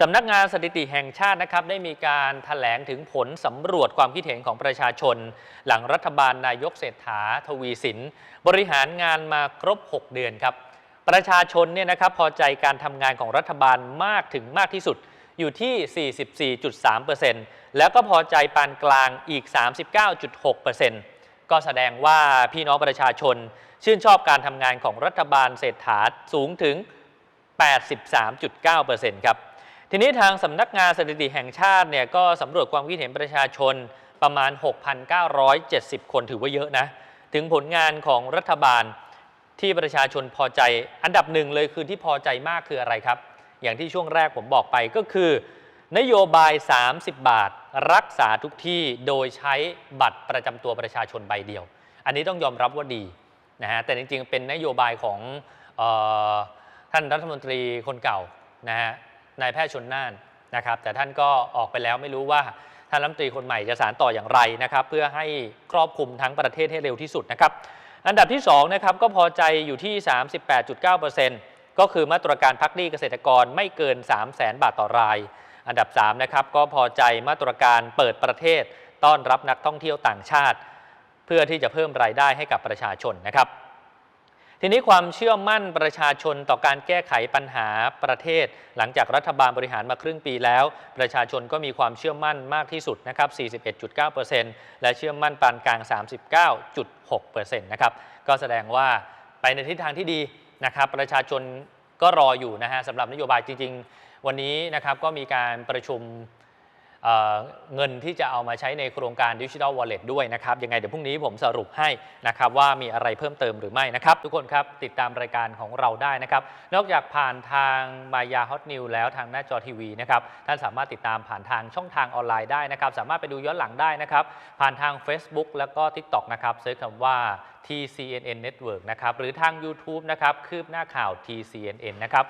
สำนักงานสถิติแห่งชาตินะครับได้มีการถแถลงถึงผลสำรวจความคิดเห็นของประชาชน หลังรัฐบาลนายกเศรษฐาทวีสิน บริหารงานมาครบ 6 เดือนครับ ประชาชนเนี่ยนะครับพอใจการทำงานของรัฐบาลมากถึงมากที่สุดอยู่ที่ 44.3%แล้วก็พอใจปานกลางอีก 39.6%ก็แสดงว่าพี่น้องประชาชน ชื่นชอบการทำงานของรัฐบาลเศรษฐาสูงถึง 83.9%ครับ ทีนี้ทางสำนักงานสถิติแห่งชาติเนี่ยก็สำรวจความคิดเห็นประชาชนประมาณ 6,970 คนถือว่าเยอะนะ ถึงผลงานของรัฐบาลที่ประชาชนพอใจ อันดับหนึ่งเลยคือที่พอใจมากคืออะไรครับ อย่างที่ช่วงแรกผมบอกไปก็คือ นโยบาย 30 บาท รักษาทุกที่โดยใช้บัตรประจำตัวประชาชนใบเดียว อันนี้ต้องยอมรับว่าดีนะฮะแต่จริงๆ เป็นนโยบายของออท่านรัฐมนตรีคนเก่านะฮะ นายแพทย์ชนน่านนะครับ แต่ท่านก็ออกไปแล้วไม่รู้ว่าท่านรัฐมนตรีคนใหม่จะสานต่ออย่างไรนะครับ เพื่อให้ครอบคลุมทั้งประเทศให้เร็วที่สุดนะครับ อันดับที่2นะครับก็พอใจอยู่ที่ 38.9%ก็คือมาตรการพักหนี้เกษตรกรไม่เกิน 3 0 0แสนบาทต่อราย อันดับ3นะครับก็พอใจมาตรการเปิดประเทศ ต้อนรับนักท่องเที่ยวต่างชาติ เพื่อที่จะเพิ่มรายได้ให้กับประชาชนนะครับ ทีนี้ความเชื่อมั่นประชาชนต่อการแก้ไขปัญหาประเทศ หลังจากรัฐบาลบริหารมาครึ่งปีแล้ว ประชาชนก็มีความเชื่อมั่นมากที่สุดนะครับ 41.9%และเชื่อมั่นปานกลาง 39.6%นะครับก็แสดงว่าไปในทิศทางที่ดีนะครับประชาชนก็รออยู่นะฮะสำหรับนโยบายจริง ๆ วันนี้นะครับก็มีการประชุม เเงินที่จะเอามาใช้ในโครงการ Digital Wallet ด้วยนะครับ ยังไงเดี๋ยวพรุ่งนี้ผมสรุปให้นะครับว่ามีอะไรเพิ่มเติมหรือไม่นะครับ ทุกคนครับ ติดตามรายการของเราได้นะครับ นอกจากผ่านทางมายาฮอตนิวแล้วทางหน้าจอทีวีนะครับ ท่านสามารถติดตามผ่านทางช่องทางออนไลน์ได้นะครับ สามารถไปดูย้อนหลังได้นะครับ ผ่านทาง Facebook แล้วก็ TikTok นะครับเซิร์ชคำว่า TCNN Network นะครับหรือทาง YouTube นะครับคืบหน้าข่าว TCNN นะครับ